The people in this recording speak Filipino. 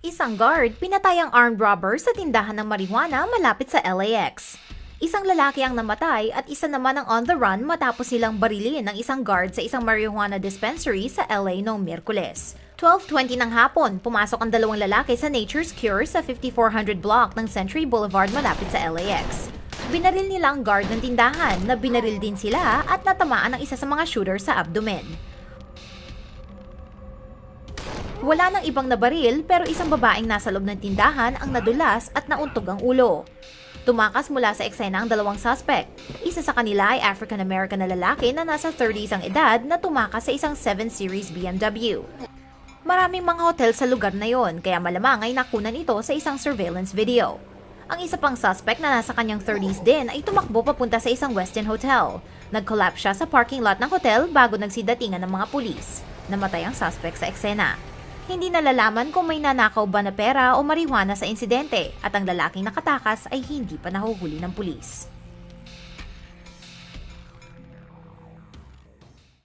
Isang guard pinatay ang armed robber sa tindahan ng marijuana malapit sa LAX. Isang lalaki ang namatay at isa naman ang on the run matapos silang barilin ng isang guard sa isang marijuana dispensary sa LA noong Miyerkules. 12.20 ng hapon, pumasok ang dalawang lalaki sa Nature's Cure sa 5400 block ng Century Boulevard malapit sa LAX. Binaril nila ang guard ng tindahan na binaril din sila at natamaan ng isa sa mga shooter sa abdomen. Wala nang ibang nabaril pero isang babaeng nasa loob ng tindahan ang nadulas at nauntog ang ulo. Tumakas mula sa eksena ang dalawang suspect. Isa sa kanila ay African-American na lalaki na nasa 30s ang edad na tumakas sa isang 7 Series BMW. Maraming mga hotel sa lugar na yon kaya malamang ay nakunan ito sa isang surveillance video. Ang isa pang suspect na nasa kanyang 30s din ay tumakbo papunta sa isang Westin Hotel. Nag-collapse siya sa parking lot ng hotel bago nagsidatingan ng mga pulis. Namatay ang suspect sa eksena. Hindi nalalaman kung may nanakaw ba na pera o marijuana sa insidente at ang lalaking nakatakas ay hindi pa nahuhuli ng pulis.